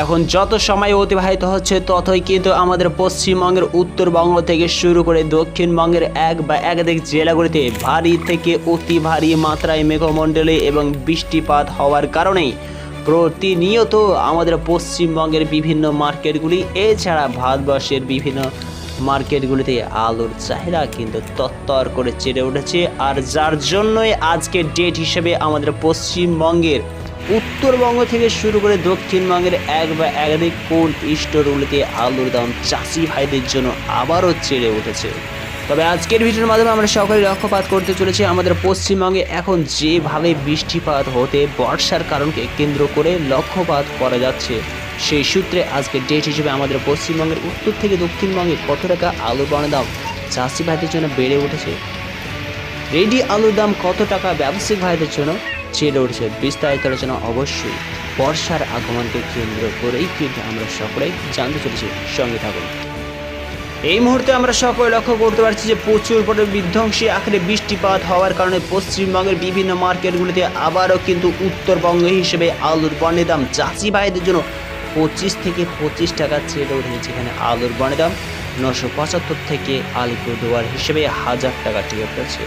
এখন যত সময় অতিবাহিত হচ্ছে, ততই কিন্তু আমাদের পশ্চিমবঙ্গের উত্তরবঙ্গ থেকে শুরু করে দক্ষিণবঙ্গের এক বা একাধিক জেলাগুলিতে ভারী থেকে অতি ভারী মাত্রায় মেঘমণ্ডলে এবং বৃষ্টিপাত হওয়ার কারণেই প্রতিনিয়ত আমাদের পশ্চিমবঙ্গের বিভিন্ন মার্কেটগুলি, এছাড়া ভারতবর্ষের বিভিন্ন মার্কেটগুলিতে আলুর চাহিদা কিন্তু তত্তর করে চেড়ে উঠেছে। আর যার জন্যই আজকে ডেট হিসেবে আমাদের পশ্চিমবঙ্গের উত্তরবঙ্গ থেকে শুরু করে দক্ষিণবঙ্গের এক বা একাধিক কোল্ড স্টোরগুলিতে আলুর দাম চাষি ভাইদের জন্য আবারও চেড়ে উঠেছে। তবে আজকের ভিডিওর মাধ্যমে আমরা সকলে লক্ষ্যপাত করতে চলেছি আমাদের পশ্চিমবঙ্গে এখন যেভাবে বৃষ্টিপাত হতে বর্ষার কারণকে কেন্দ্র করে লক্ষ্যপাত করা যাচ্ছে, সেই সূত্রে আজকে ডেট হিসেবে আমাদের পশ্চিমবঙ্গের উত্তর থেকে দক্ষিণবঙ্গে কত টাকা আলুর বানা দাম চাষি ভাইদের জন্য বেড়ে উঠেছে? রেডি আলুর দাম কত টাকা, ব্যবসায়িক ভাইদের জন্য চেড়ে উঠেছে বিস্তারিত আলোচনা অবশ্যই বর্ষার আগমনকে কেন্দ্র করেই কিন্তু আমরা সকলেই জানতে চলেছি। সঙ্গে থাকুন। এই মুহূর্তে আমরা সকলে লক্ষ্য করতে পারছি যে প্রচুর পরিমাণে বিধ্বংসী আকারে বৃষ্টিপাত হওয়ার কারণে পশ্চিমবঙ্গের বিভিন্ন মার্কেটগুলিতে আবারও কিন্তু উত্তরবঙ্গ হিসেবে আলুর বনের দাম চাষি ভাইদের জন্য পঁচিশ থেকে পঁচিশ টাকা ছেড়ে উঠেছে, যেখানে আলুর বনের দাম নশো পঁচাত্তর থেকে আলিপুরদুয়ার হিসেবে হাজার টাকা টিকে পড়েছে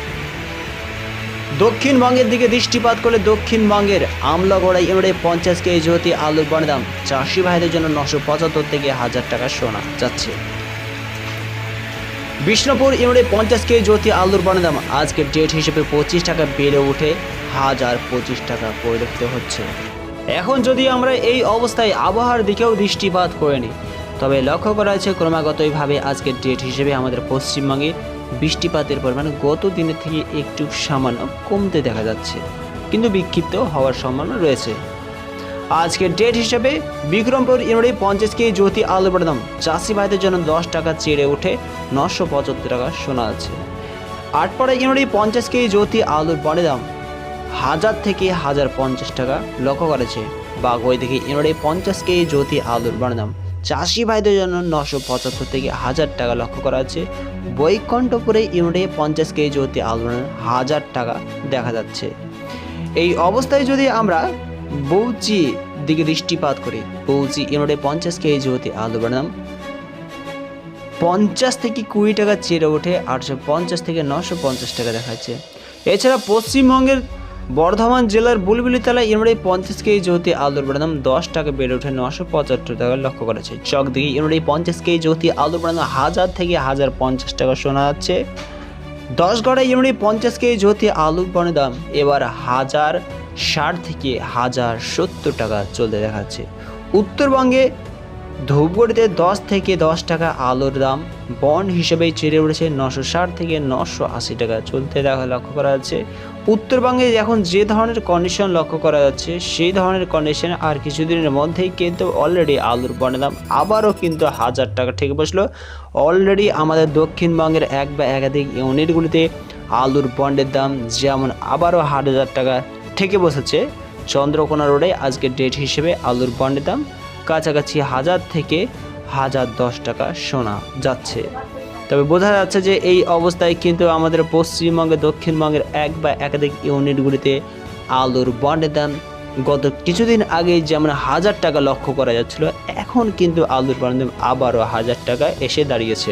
দক্ষিণবঙ্গের দিকে দৃষ্টিপাত করলে দক্ষিণবঙ্গের আমলাগড়া ইউনিটে পঞ্চাশ কেজি জ্যোতি আলুর বনের দাম। চাষি ভাইদের জন্য নশো পঁচাত্তর থেকে হাজার টাকা শোনা যাচ্ছে। বিষ্ণুপুর ইউনিটে পঞ্চাশ কেজি জ্যোতি আলুর বনের দাম। আজকের ডেট হিসেবে পঁচিশ টাকা বেড়ে উঠে হাজার পঁচিশ টাকা পরিলক্ষিত হচ্ছে। এখন যদি আমরা এই অবস্থায় আবহাওয়ার দিকেও দৃষ্টিপাত করে নিই, তবে লক্ষ্য করা হয়েছে ক্রমাগতভাবে আজকের ডেট হিসেবে আমাদের পশ্চিমবঙ্গে বৃষ্টিপাতের পরিমাণ গত দিনের থেকে একটু সামান্য কমতে দেখা যাচ্ছে, কিন্তু বিক্ষিপ্ত হওয়ার সম্ভাবনা রয়েছে। আজকের ডেট হিসেবে বিক্রমপুর ইউনিটে পঞ্চাশ কেজি জ্যোতি আলু দাম চাষি ভাইদের জন্য দশ টাকা চেড়ে উঠে নশো পঁচাত্তর টাকা শোনা যাচ্ছে আটপাড়া ইউনিটে পঞ্চাশ কেজি জ্যোতি আলুর বড়ে দাম হাজার থেকে হাজার পঞ্চাশ টাকা লক্ষ্য করেছে। বাগোই থেকে ইউনিটে পঞ্চাশ কেজি জ্যোতি আলুর বড়ে দাম চাষি ভাইদের জন্য নশো পঁচাত্তর থেকে হাজার টাকা লক্ষ্য করা আছে বৈকণ্ঠপুরে ইউনিটে পঞ্চাশ কেজি জ্যোতি আলুর হাজার টাকা দেখা যাচ্ছে। এই অবস্থায় যদি আমরা বৌচি দিকে দৃষ্টিপাত করি, বৌচি ইউনিটে পঞ্চাশ কেজি জ্যোতি আলু বানাম। পঞ্চাশ থেকে কুড়ি টাকা চেড়ে ওঠে আটশো পঞ্চাশ থেকে নশো পঞ্চাশ টাকা দেখাচ্ছে। এছাড়া পশ্চিমবঙ্গের বর্ধমান জেলার বুলবুলি বুলবুলিতলা ইউনিটে পঞ্চাশ কেজি জ্যোতি আলুর বানাম দশ টাকা বেড়ে ওঠে নশো পঁচাত্তর টাকা লক্ষ্য করেছে। চকদিকে ইউনিটে পঞ্চাশ কেজি জ্যোতি আলুর বানাম হাজার থেকে হাজার পঞ্চাশ টাকা শোনা যাচ্ছে। দশ গড়া ইউনিটে পঞ্চাশ কেজি জ্যোতি আলুর বনে দাম এবার হাজার ষাট থেকে হাজার সত্তর টাকা চলতে দেখাচ্ছে। উত্তরবঙ্গে ধূপগুড়িতে দশ থেকে দশ টাকা আলুর দাম। বন্ড হিসেবেই চেড়ে উঠেছে নশো ষাট থেকে নশো আশি টাকা। চলতে দেখা লক্ষ্য করা যাচ্ছে, উত্তরবঙ্গে এখন যে ধরনের কন্ডিশন লক্ষ্য করা যাচ্ছে, সেই ধরনের কন্ডিশন আর কিছুদিনের মধ্যেই কিন্তু অলরেডি আলুর বনের দাম আবারও কিন্তু হাজার টাকা ঠিক বসল। অলরেডি আমাদের দক্ষিণবঙ্গের এক বা একাধিক ইউনিটগুলিতে আলুর বন্ডের দাম যেমন আবারও হাজার টাকা থেকে বসেছে, চন্দ্রকোনা রোডে আজকে ডেট হিসেবে আলুর বন্ডের দাম কাছাকাছি হাজার থেকে হাজার দশ টাকা শোনা যাচ্ছে। তবে বোঝা যাচ্ছে যে এই অবস্থায় কিন্তু আমাদের পশ্চিমবঙ্গে দক্ষিণবঙ্গের এক বা একাধিক ইউনিটগুলিতে আলুর বন্ডের দাম গত কিছুদিন আগে যেমন হাজার টাকা লক্ষ্য করা যাচ্ছিল, এখন কিন্তু আলুর বন্ডের দাম আবারও হাজার টাকা এসে দাঁড়িয়েছে।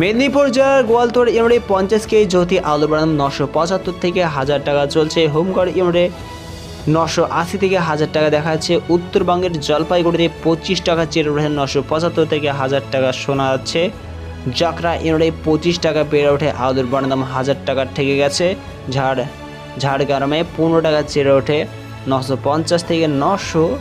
মেদিনীপুর জেলার গোয়ালতোড় ইউনিটে পঞ্চাশ কেজি জ্যোতি আলুর দাম নশো পঁচাত্তর থেকে হাজার টাকা চলছে। হোমগড় ইউনিটে নশো আশি থেকে হাজার টাকা দেখা যাচ্ছে উত্তরবঙ্গের জলপাইগুড়িতে পঁচিশ টাকা চেড়ে উঠে নশো পঁচাত্তর থেকে হাজার টাকা শোনা যাচ্ছে জাকরা ইউনিটে পঁচিশ টাকা বেড়ে ওঠে। আলুর দাম হাজার টাকার থেকে গেছে। ঝাড়, ঝাড়গ্রামে পনেরো টাকা চেড়ে ওঠে। নশো পঞ্চাশ থেকে নশো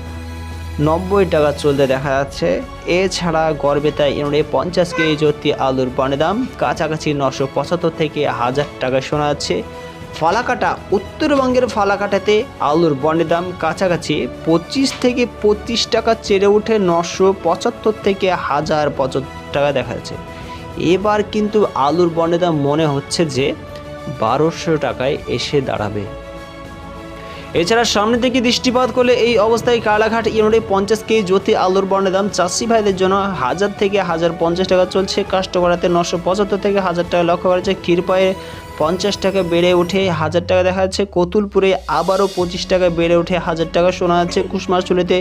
নব্বই টাকা চলতে দেখা যাচ্ছে। এছাড়া গড়বেতা ইউনিটে পঞ্চাশ কেজি জ্যোতি আলুর দাম কাছাকাছি নশো পঁচাত্তর থেকে হাজার টাকা শোনা যাচ্ছে ফালাকাটা, উত্তরবঙ্গের ফালাকাটাতে আলুর বন্ডের দাম কাছাকাছি পঁচিশ থেকে পঁচিশ টাকা চেড়ে উঠে নশো পঁচাত্তর থেকে হাজার পঁচাত্তর টাকা দেখা যাচ্ছে। এবার কিন্তু আলুর বন্ডের দাম মনে হচ্ছে যে বারোশো টাকায় এসে দাঁড়াবে। এছাড়া সামনে থেকে দৃষ্টিপাত করলে এই অবস্থায় কালাঘাট ইউনিটে পঞ্চাশ কেজি জ্যোতি আলুর বর্ণের দাম চাষি ভাইদের জন্য হাজার থেকে হাজার পঞ্চাশ টাকা চলছে। কাস্টমারাতে নশো পঁচাত্তর থেকে হাজার টাকা লক্ষ্য করা যাচ্ছে। ক্ষীরপায়ে পঞ্চাশ টাকা বেড়ে উঠে হাজার টাকা দেখা যাচ্ছে। কতুলপুরে আবারও পঁচিশ টাকা বেড়ে উঠে হাজার টাকা শোনা যাচ্ছে। কুসমারচুলিতে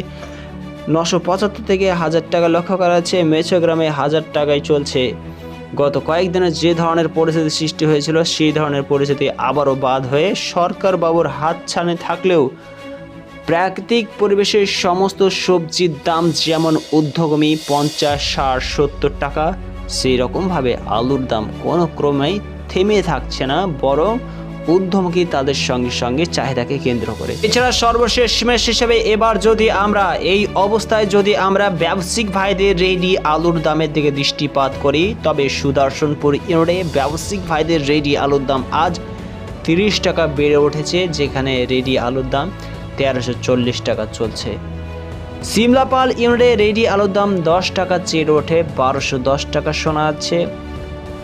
নশো পঁচাত্তর থেকে হাজার টাকা লক্ষ্য করা যাচ্ছে। মেছো গ্রামে হাজার টাকায় চলছে। গত কয়েকদিনে যে ধরনের পরিস্থিতি সৃষ্টি হয়েছিল, সেই ধরনের পরিস্থিতি আবারও বাদ হয়ে সরকার বাবুর হাত ছানে থাকলেও প্রাকৃতিক পরিবেশের সমস্ত সবজির দাম যেমন ঊর্ধ্বগমী পঞ্চাশ, ষাট, সত্তর টাকা সেই রকমভাবে আলুর দাম কোনো ক্রমেই থেমে থাকছে না, বরং ঊর্ধ্বমুখী তাদের সঙ্গে সঙ্গে চাহিদাকে কেন্দ্র করে। এছাড়া সর্বশেষ সীমেশ হিসেবে এবার যদি আমরা এই অবস্থায় যদি আমরা ব্যবসায়িক ভাইদের রেডি আলুর দামের দিকে দৃষ্টিপাত করি, তবে সুদর্শনপুর ইউনিটে ব্যবসায়িক ভাইদের রেডি আলুর দাম আজ তিরিশ টাকা বেড়ে উঠেছে, যেখানে রেডি আলুর দাম তেরোশো চল্লিশ টাকা চলছে। সিমলাপাল ইউনিটে রেডি আলুর দাম দশ টাকা চেয়ে ওঠে, বারোশো দশ টাকা শোনা যাচ্ছে।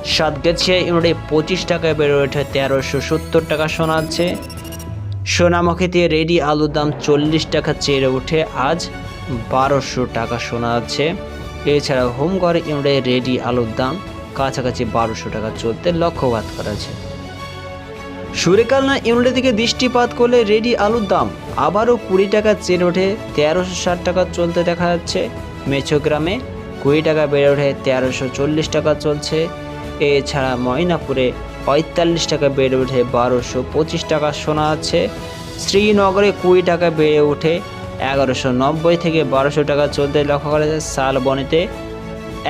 সাতগাছিয়া ইউনিটে পঁচিশ টাকা বেড়ে ওঠে তেরোশো সত্তর টাকা শোনা যাচ্ছে সোনামুখীতে রেডি আলুর দাম চল্লিশ টাকা চেয়ে ওঠে, আজ বারোশো টাকা শোনা যাচ্ছে এছাড়া হোমঘর ইউনিটে রেডি আলুর দাম কাছাকাছি বারোশো টাকা চলতে লক্ষ্যপাত করা আছে সুরেকালনা ইউনিটের দিকে দৃষ্টিপাত করলে রেডি আলুর দাম আবারও কুড়ি টাকা চেয়ে ওঠে, তেরোশো ষাট টাকা চলতে দেখা যাচ্ছে। মেছোগ্রামে কুড়ি টাকা বেড়ে ওঠে, তেরোশো চল্লিশ টাকা চলছে। এছাড়া ময়নাপুরে পঁয়তাল্লিশ টাকা বেড়ে ওঠে বারোশো পঁচিশ টাকা সোনা আছে। শ্রীনগরে কুড়ি টাকা বেড়ে ওঠে এগারোশো নব্বই থেকে বারোশো টাকা চলতে লক্ষ্য করা যায় শালবনিতে।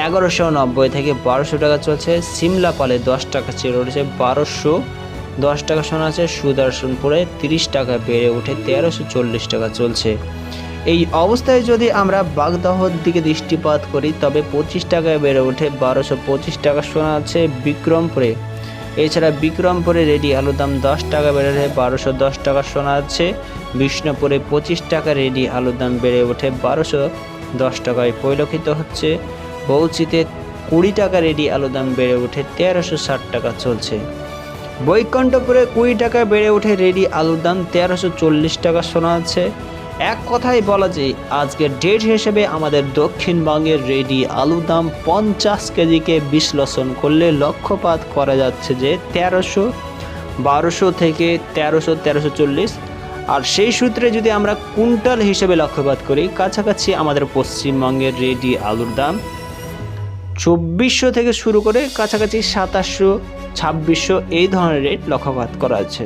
এগারোশো নব্বই থেকে বারোশো টাকা চলছে সিমলাপালে দশ টাকা চেয়ে উঠেছে বারোশো দশ টাকা সোনা আছে। সুদর্শনপুরে তিরিশ টাকা বেড়ে উঠে তেরোশো চল্লিশ টাকা চলছে। এই অবস্থায় যদি আমরা বাগদাহর দিকে দৃষ্টিপাত করি, তবে পঁচিশ টাকায় বেড়ে ওঠে বারোশো পঁচিশ টাকা শোনা আছে বিক্রমপুরে। এছাড়া বিক্রমপুরে রেডি আলুর দাম দশ টাকা বেড়ে ওঠে, বারোশো দশ টাকা শোনা যাচ্ছে বিষ্ণুপুরে পঁচিশ টাকা রেডি আলুর দাম বেড়ে ওঠে, বারোশো দশ টাকায় পরিলক্ষিত হচ্ছে। বৌচিতে কুড়ি টাকা রেডি আলুর দাম বেড়ে ওঠে, তেরোশো ষাট টাকা চলছে। বৈকণ্ঠপুরে কুড়ি টাকা বেড়ে ওঠে রেডি আলুর দাম, তেরোশো চল্লিশ টাকা শোনা যাচ্ছে এক কথায় বলা যায় আজকের ডেট হিসেবে আমাদের দক্ষিণবঙ্গের রেডি আলুর দাম পঞ্চাশ কেজিকে বিশ্লেষণ করলে লক্ষ্যপাত করা যাচ্ছে যে তেরোশো, বারোশো থেকে তেরোশো তেরোশো চল্লিশ। আর সেই সূত্রে যদি আমরা কুইন্টাল হিসেবে লক্ষ্যপাত করি, কাছাকাছি আমাদের পশ্চিমবঙ্গের রেডি আলুর দাম চব্বিশশো থেকে শুরু করে কাছাকাছি সাতাশশো, ছাব্বিশশো এই ধরনের রেট লক্ষ্যপাত করা আছে